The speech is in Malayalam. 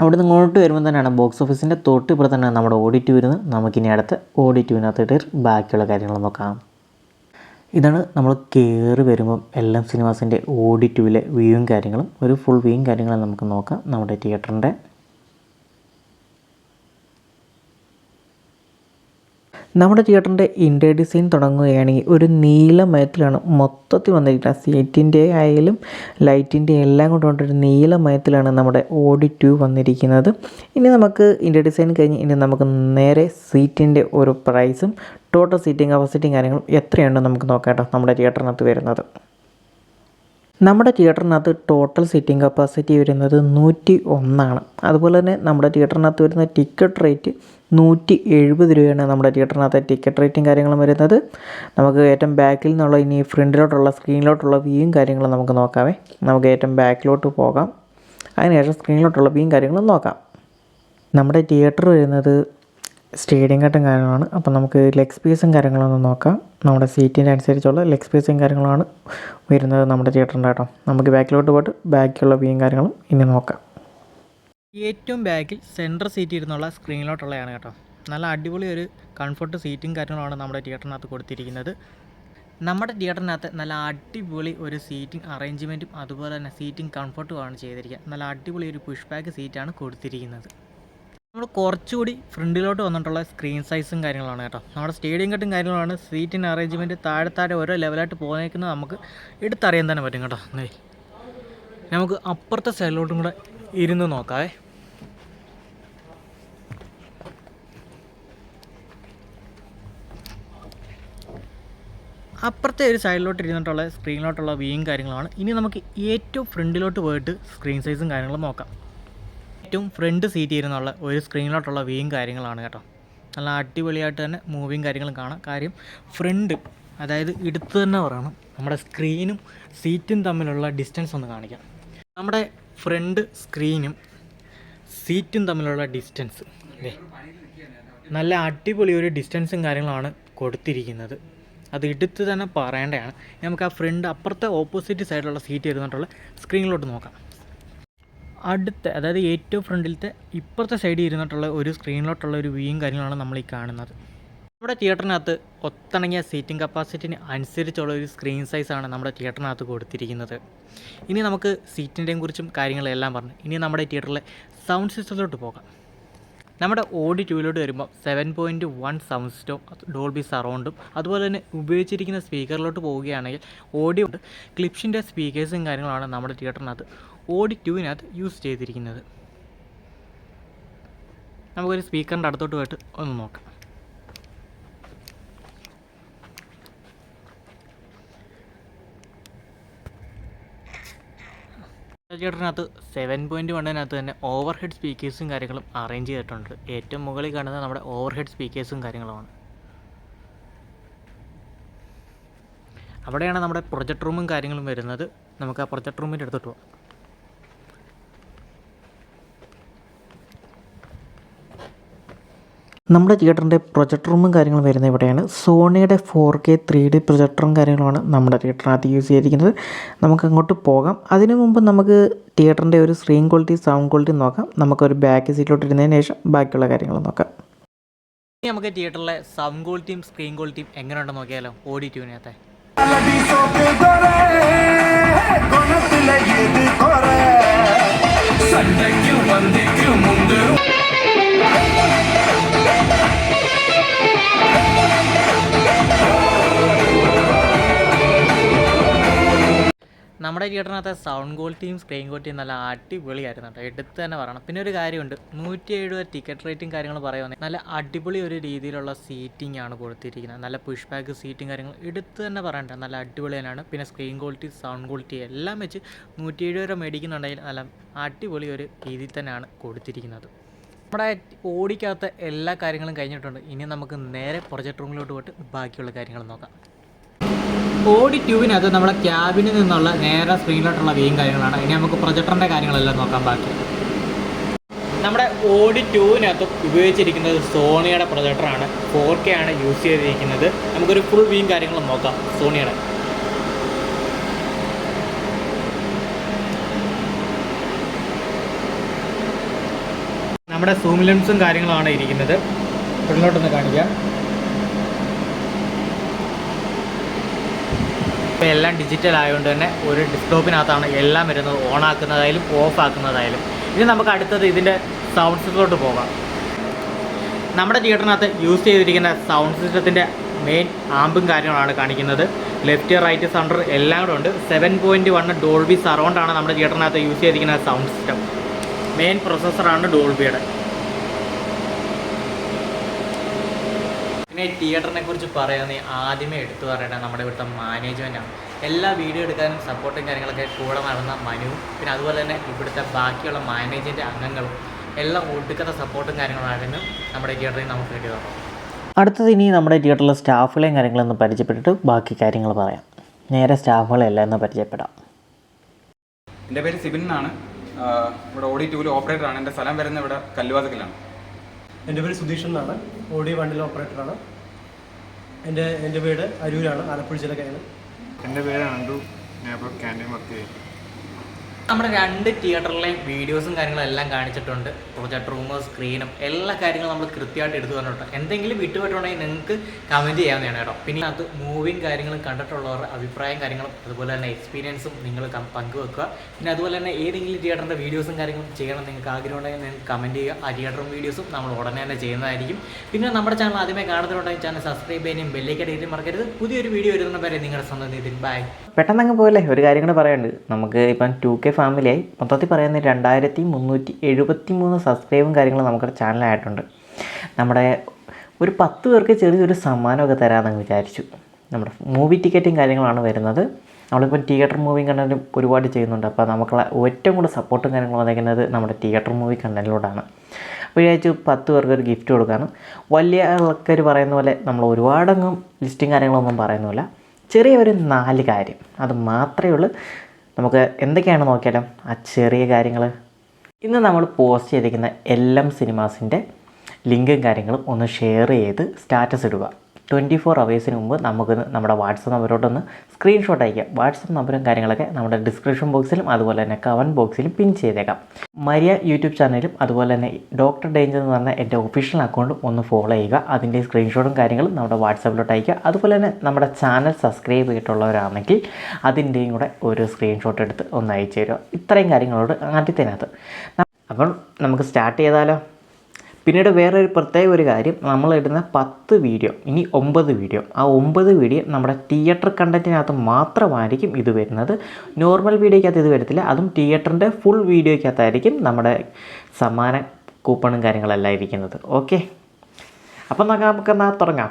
അവിടെ നിന്ന് ഇങ്ങോട്ട് വരുമ്പോൾ തന്നെയാണ് ബോക്സ് ഓഫീസിന്റെ തൊട്ട് ഇപ്പോൾ തന്നെയാണ് നമ്മുടെ ഓഡിറ്റ് വരുന്നത്. നമുക്കിനി അടുത്ത ഓഡിറ്റുവിനകത്തിട്ട് ബാക്കിയുള്ള കാര്യങ്ങൾ നോക്കാം. ഇതാണ് നമ്മൾ കയറി വരുമ്പം എൽ എം സിനിമാസിന്റെ ഓഡിറ്റുവിലെ വ്യൂവും കാര്യങ്ങളും. ഒരു ഫുൾ വ്യൂവും കാര്യങ്ങളും നമുക്ക് നോക്കാം. നമ്മുടെ തിയേറ്ററിന്റെ നമ്മുടെ തിയേറ്ററിന്റെ ഇന്റീരിയർ ഡിസൈൻ തുടങ്ങുകയാണെങ്കിൽ ഒരു നീല മയത്തിലാണ് മൊത്തത്തിൽ വന്നിരിക്കുന്നത്. സീറ്റിന്റെ ആയാലും ലൈറ്റിന്റെ എല്ലാം കൊണ്ട് കൊണ്ടൊരു നീല മയത്തിലാണ് നമ്മുടെ ഓഡി ടു വന്നിരിക്കുന്നത്. ഇനി നമുക്ക് ഇന്റീരിയർ ഡിസൈൻ കഴിഞ്ഞ് ഇനി നമുക്ക് നേരെ സീറ്റിന്റെ ഒരു പ്രൈസും ടോട്ടൽ സീറ്റിംഗ് കപ്പാസിറ്റിയും കാര്യങ്ങളും എത്രയുണ്ടെന്ന് നമുക്ക് നോക്കാം നമ്മുടെ തിയേറ്ററിനകത്ത് വരുന്നത്. നമ്മുടെ തിയേറ്ററിനകത്ത് ടോട്ടൽ സീറ്റിംഗ് കപ്പാസിറ്റി വരുന്നത് നൂറ്റി ഒന്നാണ്. അതുപോലെ തന്നെ നമ്മുടെ തിയേറ്ററിനകത്ത് വരുന്ന ടിക്കറ്റ് റേറ്റ് നൂറ്റി എഴുപത് രൂപയാണ് നമ്മുടെ തിയേറ്ററിനകത്തെ ടിക്കറ്റ് റേറ്റും കാര്യങ്ങളും വരുന്നത്. നമുക്ക് ഏറ്റവും ബാക്കിൽ നിന്നുള്ള ഇനി ഫ്രണ്ടിലോട്ടുള്ള സ്ക്രീനിലോട്ടുള്ള വ്യൂയും കാര്യങ്ങളും നമുക്ക് നോക്കാമേ നമുക്ക് ഏറ്റവും ബാക്കിലോട്ട് പോകാം. അതിനുശേഷം സ്ക്രീനിലോട്ടുള്ള വ്യൂയും കാര്യങ്ങളും നോക്കാം. നമ്മുടെ തിയേറ്റർ വരുന്നത് സ്റ്റേഡിയം കട്ടും കാര്യങ്ങളാണ്. അപ്പോൾ നമുക്ക് ലെഗ് സ്പേസും കാര്യങ്ങളൊന്നും നോക്കാം. നമ്മുടെ സീറ്റിന്റെ അനുസരിച്ചുള്ള ലെഗ് സ്പേസും കാര്യങ്ങളാണ് വരുന്നത് നമ്മുടെ തിയേറ്ററിന്റെ കേട്ടോ. നമുക്ക് ബാക്കിലോട്ട് പോയിട്ട് ബാക്കിയുള്ള വ്യൂയും കാര്യങ്ങളും ഇനി നോക്കാം. ഏറ്റവും ബാക്കിൽ സെൻട്രൽ സീറ്റ് ഇരുന്നുള്ള സ്ക്രീനിലോട്ടുള്ളതാണ് കേട്ടോ. നല്ല അടിപൊളി ഒരു കംഫർട്ട് സീറ്റും കാര്യങ്ങളുമാണ് നമ്മുടെ തിയേറ്ററിനകത്ത് കൊടുത്തിരിക്കുന്നത്. നമ്മുടെ തിയേറ്ററിനകത്ത് നല്ല അടിപൊളി ഒരു സീറ്റിംഗ് അറേഞ്ച്മെന്റും അതുപോലെ തന്നെ സീറ്റിംഗ് കംഫർട്ടുമാണ് ചെയ്തിരിക്കുക നല്ല അടിപൊളി ഒരു പുഷ് ബാക്ക് സീറ്റാണ് കൊടുത്തിരിക്കുന്നത്. നമ്മൾ കുറച്ചുകൂടി ഫ്രണ്ടിലോട്ട് വന്നിട്ടുള്ള സ്ക്രീൻ സൈസും കാര്യങ്ങളാണ് കേട്ടോ. നമ്മുടെ സ്റ്റേഡിയം കട്ടും കാര്യങ്ങളാണ്. സീറ്റിന്റെ അറേഞ്ച്മെന്റ് താഴെ താഴെ ഓരോ ലെവലായിട്ട് പോകുന്നത് നമുക്ക് എടുത്തറിയാൻ തന്നെ പറ്റും കേട്ടോ. നമുക്ക് അപ്പുറത്തെ സൈഡിലോട്ടും കൂടെ ഇരുന്ന് നോക്കാവേ. അപ്പുറത്തെ ഒരു സൈഡിലോട്ട് ഇരുന്നിട്ടുള്ള സ്ക്രീനിലോട്ടുള്ള വ്യൂയും കാര്യങ്ങളാണ് ഇനി നമുക്ക് ഏറ്റവും ഫ്രണ്ടിലോട്ട് പോയിട്ട് സ്ക്രീൻ സൈസും കാര്യങ്ങളും നോക്കാം. ഏറ്റവും ഫ്രണ്ട് സീറ്റ് ഇരുന്നുള്ള ഒരു സ്ക്രീനിലോട്ടുള്ള വ്യൂയും കാര്യങ്ങളാണ് കേട്ടോ. നല്ല അടിപൊളിയായിട്ട് തന്നെ മൂവിയും കാര്യങ്ങളും കാണാം. കാര്യം ഫ്രണ്ട് അതായത് എടുത്തു തന്നെ പറയണം. നമ്മുടെ സ്ക്രീനും സീറ്റും തമ്മിലുള്ള ഡിസ്റ്റൻസ് ഒന്ന് കാണിക്കാം. നമ്മുടെ ഫ്രണ്ട് സ്ക്രീനും സീറ്റും തമ്മിലുള്ള ഡിസ്റ്റൻസ് അല്ലേ? നല്ല അടിപൊളി ഒരു ഡിസ്റ്റൻസും കാര്യങ്ങളാണ് കൊടുത്തിരിക്കുന്നത്. അത് എടുത്ത് തന്നെ പറയേണ്ടതാണ്. നമുക്ക് ആ ഫ്രണ്ട് അപ്പുറത്തെ ഓപ്പോസിറ്റ് സൈഡിലുള്ള സീറ്റ് ഇരുന്നിട്ടുള്ള സ്ക്രീനിലോട്ട് നോക്കാം. അടുത്ത അതായത് ഏറ്റവും ഫ്രണ്ടിലത്തെ ഇപ്പുറത്തെ സൈഡിൽ ഇരുന്നിട്ടുള്ള ഒരു സ്ക്രീനിലോട്ടുള്ള ഒരു വ്യൂയും കാര്യങ്ങളാണ് നമ്മൾ ഈ കാണുന്നത്. നമ്മുടെ തിയേറ്ററിനകത്ത് ഒത്തിണങ്ങിയ സീറ്റിംഗ് കപ്പാസിറ്റിന് അനുസരിച്ചുള്ള ഒരു സ്ക്രീൻ സൈസാണ് നമ്മുടെ തിയേറ്ററിനകത്ത് കൊടുത്തിരിക്കുന്നത്. ഇനി നമുക്ക് സീറ്റിന്റെയും കുറിച്ചും കാര്യങ്ങളെല്ലാം പറഞ്ഞു. ഇനി നമ്മുടെ തിയേറ്ററിലെ സൗണ്ട് സിസ്റ്റത്തിലോട്ട് പോകാം. നമ്മുടെ ഓഡി ടൂവിലോട്ട് വരുമ്പോൾ സെവൻ പോയിന്റ് വൺ സൗണ്ട് സിസ്റ്റവും ഡോൾബി സറൗണ്ടും അതുപോലെ തന്നെ ഉപയോഗിച്ചിരിക്കുന്ന സ്പീക്കറിലോട്ട് പോവുകയാണെങ്കിൽ ഓഡിയോ ക്ലിപ്സിന്റെ സ്പീക്കേഴ്സും കാര്യങ്ങളാണ് നമ്മുടെ തിയേറ്ററിനകത്ത് ഓഡി ടൂവിനകത്ത് യൂസ് ചെയ്തിരിക്കുന്നത്. നമുക്കൊരു സ്പീക്കറിന്റെ അടുത്തോട്ട് പോയിട്ട് ഒന്ന് നോക്കാം. തിയേറ്ററിനകത്ത് സെവൻ പോയിന്റ് വണ്ണിനകത്ത് തന്നെ ഓവർ ഹെഡ് സ്പീക്കേഴ്സും കാര്യങ്ങളും അറേഞ്ച് ചെയ്തിട്ടുണ്ട്. ഏറ്റവും മുകളിൽ കാണുന്നത് നമ്മുടെ ഓവർ ഹെഡ് സ്പീക്കേഴ്സും കാര്യങ്ങളുമാണ്. അവിടെയാണ് നമ്മുടെ പ്രൊജക്ട് റൂമും കാര്യങ്ങളും വരുന്നത്. നമുക്ക് ആ പ്രൊജക്ട് റൂമിന്റെ അടുത്തോട്ട് പോകാം. നമ്മുടെ തിയേറ്ററിന്റെ പ്രൊജക്ടർ റൂമും കാര്യങ്ങളും വരുന്നത് ഇവിടെയാണ്. സോണിയുടെ ഫോർ കെ ത്രീ ഡി പ്രൊജക്ടറും കാര്യങ്ങളുമാണ് നമ്മുടെ തിയേറ്ററിനകത്ത് യൂസ് ചെയ്തിരിക്കുന്നത്. നമുക്ക് അങ്ങോട്ട് പോകാം. അതിനു മുമ്പ് നമുക്ക് തിയേറ്ററിന്റെ ഒരു സ്ക്രീൻ ക്വാളിറ്റി സൗണ്ട് ക്വാളിറ്റി നോക്കാം. നമുക്കൊരു ബാക്ക് സീറ്റിലോട്ട് ഇരുന്നതിന് ശേഷം ബാക്കിയുള്ള കാര്യങ്ങൾ നോക്കാം. ഇനി നമുക്ക് തിയേറ്ററിലെ സൗണ്ട് ക്വാളിറ്റിയും സ്ക്രീൻ ക്വാളിറ്റിയും എങ്ങനെയുണ്ടെന്ന് നോക്കിയാലോ. ഓഡി നമ്മുടെ തിയേറ്ററിനകത്തെ സൗണ്ട് ക്വാളിറ്റിയും സ്ക്രീൻ ക്വാളിറ്റിയും നല്ല അടിപൊളിയായിരുന്നു കേട്ടോ. എടുത്ത് തന്നെ പറയണം. പിന്നെ ഒരു കാര്യമുണ്ട്. നൂറ്റി എഴുപത് ടിക്കറ്റ് റേറ്റും കാര്യങ്ങൾ പറയുവാണെങ്കിൽ നല്ല അടിപൊളി ഒരു രീതിയിലുള്ള സീറ്റിംഗ് ആണ് കൊടുത്തിരിക്കുന്നത്. നല്ല പുഷ് ബാക്ക് സീറ്റും കാര്യങ്ങൾ എടുത്ത് തന്നെ പറയണ്ട. നല്ല അടിപൊളി തന്നെയാണ്. പിന്നെ സ്ക്രീൻ ക്വാളിറ്റി സൗണ്ട് ക്വാളിറ്റി എല്ലാം വെച്ച് നൂറ്റി എഴുപത് രൂപ മേടിക്കുന്നുണ്ടെങ്കിൽ നല്ല അടിപൊളി ഒരു രീതിയിൽ തന്നെയാണ് കൊടുത്തിരിക്കുന്നത്. നമ്മുടെ ഓടിക്കാത്ത എല്ലാ കാര്യങ്ങളും കഴിഞ്ഞിട്ടുണ്ട്. ഇനി നമുക്ക് നേരെ പ്രൊജക്ട് റൂമിലോട്ട് പോയിട്ട് ബാക്കിയുള്ള കാര്യങ്ങൾ നോക്കാം. ഓഡി ട്യൂബിനകത്ത് നമ്മുടെ ക്യാബിനിൽ നിന്നുള്ള നേരെ സ്ക്രീനിലോട്ടുള്ള വ്യൂയും കാര്യങ്ങളാണ്. ഇനി നമുക്ക് പ്രൊജക്ടറിന്റെ കാര്യങ്ങളെല്ലാം നോക്കാൻ ബാക്കി. നമ്മുടെ ഓഡി ട്യൂവിനകത്ത് ഉപയോഗിച്ചിരിക്കുന്നത് സോണിയുടെ പ്രൊജക്ടറാണ്. ഫോർ കെ ആണ് യൂസ് ചെയ്തിരിക്കുന്നത്. നമുക്കൊരു ഫുൾ വ്യൂയും കാര്യങ്ങളും നോക്കാം സോണിയുടെ നമ്മുടെ സൂം ലെൻസും കാര്യങ്ങളാണ് ഇരിക്കുന്നത്. ഫ്രണ്ടിലോട്ടൊന്ന് കാണിക്കാം. ഇപ്പോൾ എല്ലാം ഡിജിറ്റൽ ആയതുകൊണ്ട് തന്നെ ഒരു ഡെസ്ക്ടോപ്പിനകത്താണ് എല്ലാം വരുന്നത് ഓൺ ആക്കുന്നതായാലും ഓഫ് ആക്കുന്നതായാലും ഇനി നമുക്ക് അടുത്തത് ഇതിന്റെ സൗണ്ട് സിസ്റ്റത്തിലോട്ട് പോകാം. നമ്മുടെ തിയേറ്ററിനകത്ത് യൂസ് ചെയ്തിരിക്കുന്ന സൗണ്ട് സിസ്റ്റത്തിന്റെ മെയിൻ ആമ്പും കാര്യങ്ങളാണ് കാണിക്കുന്നത്. ലെഫ്റ്റ് റൈറ്റ് സെന്റർ എല്ലാം കൂടെ ഉണ്ട്. സെവൻ പോയിന്റ് വൺ ഡോൾബി സറൗണ്ടാണ് നമ്മുടെ തിയേറ്ററിനകത്ത് യൂസ് ചെയ്തിരിക്കുന്ന സൗണ്ട് സിസ്റ്റം മെയിൻ പ്രൊസസ്സറാണ് ഡോൾബിയുടെ. പിന്നെ തിയേറ്ററിനെ കുറിച്ച് പറയുകയാണെങ്കിൽ ആദ്യമേ എടുത്തു പറയേണ്ടത് നമ്മുടെ ഇവിടുത്തെ മാനേജ്മെന്റാണ് എല്ലാ വീഡിയോ എടുക്കാനും സപ്പോർട്ടും കാര്യങ്ങളൊക്കെ കൂടെ നടന്ന മനുവും പിന്നെ അതുപോലെ തന്നെ ഇവിടുത്തെ ബാക്കിയുള്ള മാനേജിന്റെ അംഗങ്ങളും എല്ലാം ഒടുക്കത്തെ സപ്പോർട്ടും കാര്യങ്ങളായിരുന്നു നമ്മുടെ തിയേറ്ററിൽ നമുക്ക് കിട്ടിയത്. അടുത്തത് ഇനി നമ്മുടെ തിയേറ്ററിലെ സ്റ്റാഫുകളെയും കാര്യങ്ങളൊന്ന് പരിചയപ്പെട്ടിട്ട് ബാക്കി കാര്യങ്ങൾ പറയാം. നേരെ സ്റ്റാഫുകളെല്ലാം ഒന്ന് പരിചയപ്പെടാം. എന്റെ പേര് സിബിൻ എന്നാണ്. ഇവിടെ ഓഡി ടൂവിൽ ഓപ്പറേറ്ററാണ്. എന്റെ സ്ഥലം വരുന്നത് ഇവിടെ കല്ലുവാതക്കിലാണ്. എന്റെ പേര് സുധീഷ് എന്നാണ്. ഓഡി വണ്ടിലെ ഓപ്പറേറ്ററാണ്. എന്റെ എന്റെ വീട് അരൂരാണ് ആലപ്പുഴ ജില്ലക്കാണ്. എന്റെ പേര് അണ്ടു ഞാൻ ഇപ്പോൾ ക്യാന്റീൻ വർക്ക് ചെയ്യും നമ്മുടെ രണ്ട് തിയേറ്ററിലെയും വീഡിയോസും കാര്യങ്ങളും എല്ലാം കാണിച്ചിട്ടുണ്ട്. പ്രൊജക്ട് റൂമ് സ്ക്രീനും എല്ലാ കാര്യങ്ങളും നമ്മൾ കൃത്യമായിട്ട് എടുത്തു പറഞ്ഞിട്ടുണ്ട് എന്തെങ്കിലും വിട്ടുപോയിട്ടുണ്ടെങ്കിൽ നിങ്ങൾക്ക് കമന്റ് ചെയ്യാവുന്നതാണ് കേട്ടോ. പിന്നെ അത് മൂവിയും കാര്യങ്ങളും കണ്ടിട്ടുള്ളവരുടെ അഭിപ്രായം കാര്യങ്ങളും അതുപോലെ തന്നെ എക്സ്പീരിയൻസും നിങ്ങൾ പങ്കുവെക്കുക. പിന്നെ അതുപോലെ തന്നെ ഏതെങ്കിലും തിയേറ്ററിന്റെ വീഡിയോസും കാര്യങ്ങളും ചെയ്യണം നിങ്ങൾക്ക് ആഗ്രഹം ഉണ്ടെങ്കിൽ നിങ്ങൾക്ക് കമന്റ് ചെയ്യുക. ആ തിയേറ്ററും വീഡിയോസും നമ്മൾ ഉടനെ തന്നെ ചെയ്യുന്നതായിരിക്കും. പിന്നെ നമ്മുടെ ചാനൽ ആദ്യമേ കാണുന്നുണ്ടെങ്കിൽ ചാനൽ സബ്സ്ക്രൈബ് ചെയ്യാനും ബെല്ലേക്ക് ഡേറ്റ് മറക്കരുത്. പുതിയൊരു വീഡിയോ വരുന്ന വരെ നിങ്ങളുടെ സ്വന്തം നിതിൻ. ബൈ പെട്ടെന്ന് അങ്ങ് പോയല്ലേ ഒരു കാര്യം കൂടെ പറയാനുണ്ട്. നമുക്ക് ഇപ്പം ടു കെ ഫാമിലിയായി. മൊത്തത്തിൽ പറയുന്ന രണ്ടായിരത്തി മുന്നൂറ്റി എഴുപത്തി മൂന്ന് സബ്സ്ക്രൈബും കാര്യങ്ങളും നമ്മുടെ ചാനലായിട്ടുണ്ട് നമ്മുടെ ഒരു പത്ത് പേർക്ക് ചെറിയൊരു സമ്മാനമൊക്കെ തരാമെന്ന് വിചാരിച്ചു. നമ്മുടെ മൂവി ടിക്കറ്റും കാര്യങ്ങളാണ് വരുന്നത്. നമ്മളിപ്പോൾ തിയേറ്റർ മൂവി കണ്ടന്റ് ഒരുപാട് ചെയ്യുന്നുണ്ട്. അപ്പോൾ നമുക്കുള്ള ഏറ്റവും കൂടുതൽ സപ്പോർട്ടും കാര്യങ്ങളും വന്നിരിക്കുന്നത് നമ്മുടെ തിയേറ്റർ മൂവി കണ്ടന്റിലൂടെയാണ് വിചാരിച്ചു പത്ത് പേർക്ക് ഒരു ഗിഫ്റ്റ് കൊടുക്കാണ് വലിയ ആൾക്കാർ പറയുന്ന പോലെ നമ്മൾ ഒരുപാടങ്ങും ലിസ്റ്റും കാര്യങ്ങളൊന്നും പറയുന്നില്ല ചെറിയ ഒരു നാല് കാര്യം. അത് മാത്രമേ ഉള്ളൂ. നമുക്ക് എന്തൊക്കെയാണ് നോക്കിയാലും ആ ചെറിയ കാര്യങ്ങൾ ഇന്ന് നമ്മൾ പോസ്റ്റ് ചെയ്തിരിക്കുന്ന എല്ലാം സിനിമാസിന്റെ ലിങ്കും കാര്യങ്ങളും ഒന്ന് ഷെയർ ചെയ്ത് സ്റ്റാറ്റസ് ഇടുക. ട്വന്റി ഫോർ അവേഴ്സിന് മുമ്പ് നമുക്ക് നമ്മുടെ വാട്സപ്പ് നമ്പരോട്ടൊന്ന് സ്ക്രീൻഷോട്ട് അയക്കാം. വാട്സപ്പ് നമ്പറും കാര്യങ്ങളൊക്കെ നമ്മുടെ ഡിസ്ക്രിപ്ഷൻ ബോക്സിലും അതുപോലെ തന്നെ കമന്റ് ബോക്സിലും പിൻ ചെയ്തേക്കാം. മരിയ യൂട്യൂബ് ചാനലും അതുപോലെ തന്നെ ഡോക്ടർ ഡേഞ്ചർ എന്ന് പറഞ്ഞ എന്റെ ഒഫീഷ്യൽ അക്കൗണ്ടും ഒന്ന് ഫോളോ ചെയ്യുക. അതിന്റെ സ്ക്രീൻഷോട്ടും കാര്യങ്ങളും നമ്മുടെ വാട്സപ്പിലോട്ട് അയക്കുക അതുപോലെ തന്നെ നമ്മുടെ ചാനൽ സബ്സ്ക്രൈബ് ചെയ്തിട്ടുള്ളവരാണെങ്കിൽ അതിന്റെയും കൂടെ ഒരു സ്ക്രീൻഷോട്ട് എടുത്ത് ഒന്ന് അയച്ചു തരിക. ഇത്രയും കാര്യങ്ങളോട് ആദ്യത്തിനകത്ത് അപ്പം നമുക്ക് സ്റ്റാർട്ട് ചെയ്താലോ? പിന്നീട് വേറൊരു പ്രത്യേക ഒരു കാര്യം നമ്മളിടുന്ന പത്ത് വീഡിയോ ഇനി ഒമ്പത് വീഡിയോ. ആ ഒമ്പത് വീഡിയോ നമ്മുടെ തിയേറ്റർ കണ്ടന്റിനകത്ത് മാത്രമായിരിക്കും ഇത് വരുന്നത്. നോർമൽ വീഡിയോയ്ക്കകത്ത് ഇത് വരത്തില്ല. അതും തിയേറ്ററിന്റെ ഫുൾ വീഡിയോയ്ക്കകത്തായിരിക്കും നമ്മുടെ സമ്മാന കൂപ്പണും കാര്യങ്ങളെല്ലാം ഇരിക്കുന്നത്. ഓക്കെ അപ്പം നമുക്ക് നമുക്ക് നമുക്കെന്നാൽ തുടങ്ങാം.